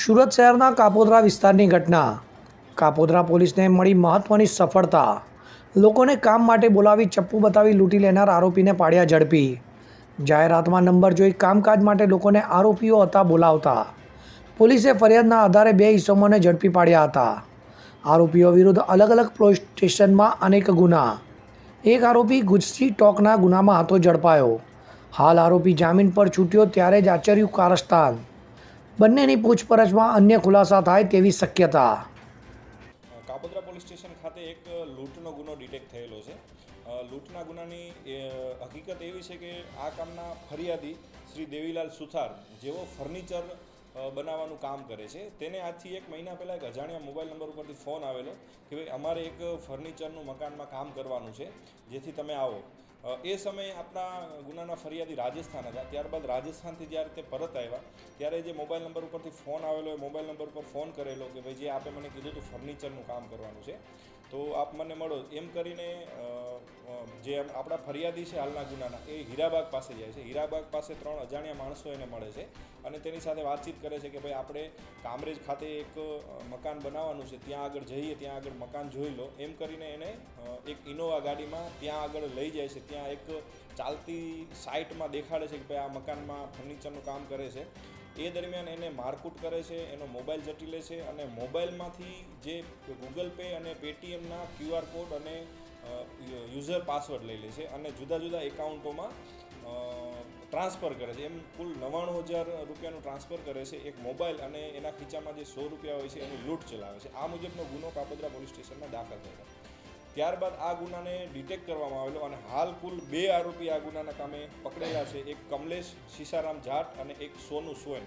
સુરત શહેરના કાપોદ્રા વિસ્તારની ઘટના. કાપોદ્રા પોલીસને મળી મહત્વની સફળતા. લોકોને કામ માટે બોલાવી ચપ્પુ બતાવી લૂંટી લેનાર આરોપીને પાડ્યા ઝડપી. જાહેરાતમાં નંબર જોઈ કામકાજ માટે લોકોને આરોપીઓ હતા બોલાવતા. પોલીસે ફરિયાદના આધારે બે ઇસમોને ઝડપી પાડ્યા હતા. આરોપીઓ વિરુદ્ધ અલગ અલગ પોલીસ સ્ટેશનમાં અનેક ગુના. એક આરોપી ગુજસી ટોકના ગુનામાં હતો ઝડપાયો. હાલ આરોપી જામીન પર છૂટ્યો ત્યારે જ આચર્યું કારસ્તાન બંનેની પૂછપરછમાં અન્ય ખુલાસા થાય તેવી શક્યતા. કાપોદ્રા પોલીસ સ્ટેશન ખાતે એક લૂંટનો ગુનો ડિટેક્ટ થયેલો છે. લૂંટના ગુનાની હકીકત એવી છે કે આ કામના ફરિયાદી શ્રી દેવીલાલ સુથાર જેવો ફર્નિચર બનાવવાનું કામ કરે છે, તેને આજથી એક મહિના પહેલાં એક અજાણ્યા મોબાઈલ નંબર ઉપરથી ફોન આવેલો કે ભાઈ અમારે એક ફર્નિચરનું મકાનમાં કામ કરવાનું છે, જેથી તમે આવો. એ સમયે આપણા ગુનાના ફરિયાદી રાજસ્થાન હતા. ત્યારબાદ રાજસ્થાનથી જ્યારે તે પરત આવ્યા, ત્યારે જે મોબાઈલ નંબર ઉપરથી ફોન આવેલો એ મોબાઈલ નંબર પર ફોન કરેલો કે ભાઈ, જે આપે મને કીધું હતું ફર્નિચરનું કામ કરવાનું છે તો આપ મને મળો. એમ કરીને જે આપણા ફરિયાદી છે હાલના ગુનાના, એ હીરાબાગ પાસે જાય છે. હીરાબાગ પાસે ત્રણ અજાણ્યા માણસો એને મળે છે અને તેની સાથે વાતચીત કરે છે કે ભાઈ આપણે કામરેજ ખાતે એક મકાન બનાવવાનું છે. ત્યાં આગળ જઈએ, ત્યાં આગળ મકાન જોઈ લો. એમ કરીને એને એક ઇનોવા ગાડીમાં ત્યાં આગળ લઈ જાય છે. ત્યાં એક ચાલતી સાઇટમાં દેખાડે છે કે ભાઈ આ મકાનમાં ફર્નિચરનું કામ કરે છે. એ દરમિયાન એને મારકૂટ કરે છે, એનો મોબાઈલ જટી લે છે અને મોબાઈલમાંથી જે ગૂગલ પે અને પેટીએમના ક્યુઆર કોડ અને યુઝર પાસવર્ડ લઈ લે છે અને જુદા જુદા એકાઉન્ટોમાં ટ્રાન્સફર કરે છે. એમ કુલ નવ્વાણું હજાર રૂપિયાનું ટ્રાન્સફર કરે છે એક મોબાઈલ અને એના ખીચામાં જે સો રૂપિયા હોય છે એની લૂંટ ચલાવે છે. આ મુજબનો ગુનો કાપોદ્રા પોલીસ સ્ટેશનમાં દાખલ થયેલો ત્યારબાદ આ ગુનાને ડિટેક્ટ કરવામાં આવેલો અને હાલ કુલ બે આરોપી આ ગુનાના કામે પકડેલા છે. એક કમલેશ સીસારામ જાટ અને એક સોનુ સોએન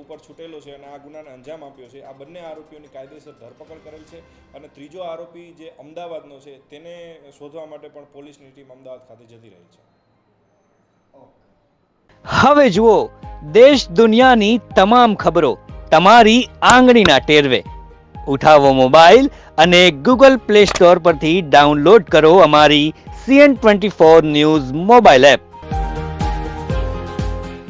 ઉપર છૂટેલો છે અને આ ગુનાને અંજામ આપ્યો છે. આ બંને આરોપીઓની કાયદેસર ધરપકડ કરેલ છે અને ત્રીજો આરોપી જે અમદાવાદનો છે, તેને શોધવા માટે પણ પોલીસની ટીમ અમદાવાદ ખાતે જતી રહી છે. હવે જુઓ, દેશ દુનિયાની તમામ ખબરો તમારી આંગળીના ટેરવે. ઉઠાવો મોબાઈલ અને ગૂગલ પ્લે સ્ટોર પરથી ડાઉનલોડ કરો અમારી CN twenty four news mobile app.